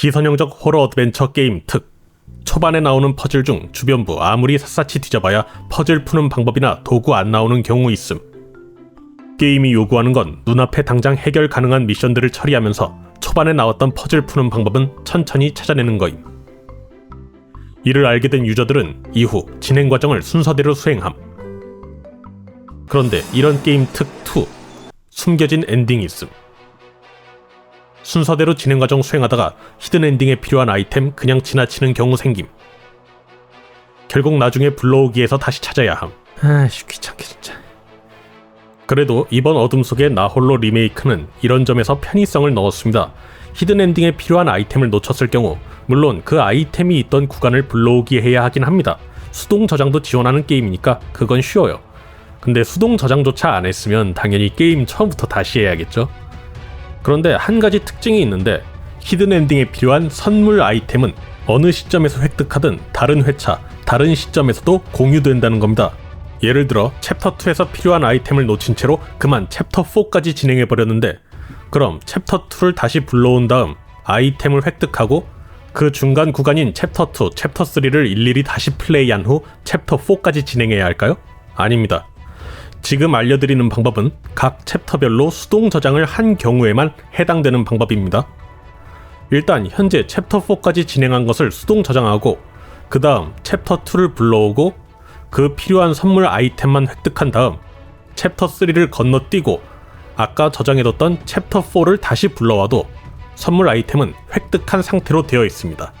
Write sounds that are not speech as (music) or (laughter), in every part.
비선형적 호러 어드벤처 게임 특 초반에 나오는 퍼즐 중 주변부 아무리 샅샅이 뒤져봐야 퍼즐 푸는 방법이나 도구 안 나오는 경우 있음. 게임이 요구하는 건 눈앞에 당장 해결 가능한 미션들을 처리하면서 초반에 나왔던 퍼즐 푸는 방법은 천천히 찾아내는 거임. 이를 알게 된 유저들은 이후 진행 과정을 순서대로 수행함. 그런데 이런 게임 특 2 숨겨진 엔딩이 있음. 순서대로 진행 과정 수행하다가 히든 엔딩에 필요한 아이템 그냥 지나치는 경우 생김. 결국 나중에 불러오기에서 다시 찾아야 함. 아씨 귀찮게 진짜. 그래도 이번 어둠 속의 나홀로 리메이크는 이런 점에서 편의성을 넣었습니다. 히든 엔딩에 필요한 아이템을 놓쳤을 경우 물론 그 아이템이 있던 구간을 불러오기 해야 하긴 합니다. 수동 저장도 지원하는 게임이니까 그건 쉬워요. 근데 수동 저장조차 안 했으면 당연히 게임 처음부터 다시 해야겠죠. 그런데 한 가지 특징이 있는데 히든 엔딩에 필요한 선물 아이템은 어느 시점에서 획득하든 다른 회차, 다른 시점에서도 공유된다는 겁니다. 예를 들어 챕터 2에서 필요한 아이템을 놓친 채로 그만 챕터 4까지 진행해 버렸는데 그럼 챕터 2를 다시 불러온 다음 아이템을 획득하고 그 중간 구간인 챕터 2, 챕터 3를 일일이 다시 플레이한 후 챕터 4까지 진행해야 할까요? 아닙니다. 지금 알려드리는 방법은 각 챕터별로 수동 저장을 한 경우에만 해당되는 방법입니다. 일단 현재 챕터 4까지 진행한 것을 수동 저장하고 그 다음 챕터 2를 불러오고 그 필요한 선물 아이템만 획득한 다음 챕터 3를 건너뛰고 아까 저장해뒀던 챕터 4를 다시 불러와도 선물 아이템은 획득한 상태로 되어 있습니다.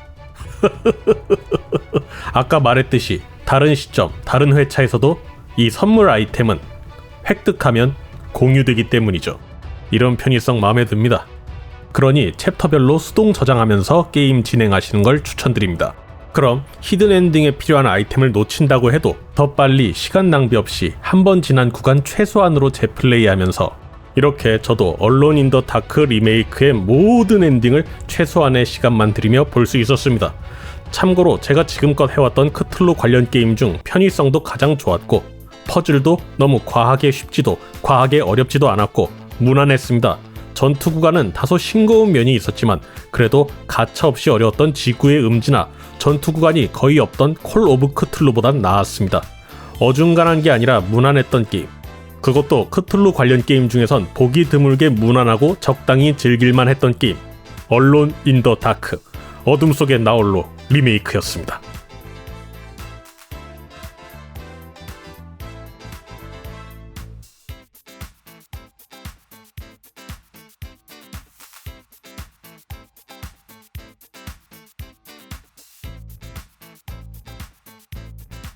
(laughs) 아까 말했듯이 다른 시점, 다른 회차에서도 이 선물 아이템은 획득하면 공유되기 때문이죠. 이런 편의성 마음에 듭니다. 그러니 챕터별로 수동 저장하면서 게임 진행하시는 걸 추천드립니다. 그럼 히든 엔딩에 필요한 아이템을 놓친다고 해도 더 빨리 시간 낭비 없이 한 번 지난 구간 최소한으로 재플레이하면서 이렇게 저도 언론 인더 다크 리메이크의 모든 엔딩을 최소한의 시간만 들이며 볼 수 있었습니다. 참고로 제가 지금껏 해왔던 크툴루 관련 게임 중 편의성도 가장 좋았고 퍼즐도 너무 과하게 쉽지도 과하게 어렵지도 않았고 무난했습니다. 전투 구간은 다소 싱거운 면이 있었지만 그래도 가차없이 어려웠던 지구의 음지나 전투 구간이 거의 없던 콜 오브 크툴루보단 나았습니다. 어중간한 게 아니라 무난했던 게임. 그것도 크툴루 관련 게임 중에선 보기 드물게 무난하고 적당히 즐길만 했던 게임. 언론 인 더 다크. 어둠 속의 나홀로 리메이크였습니다.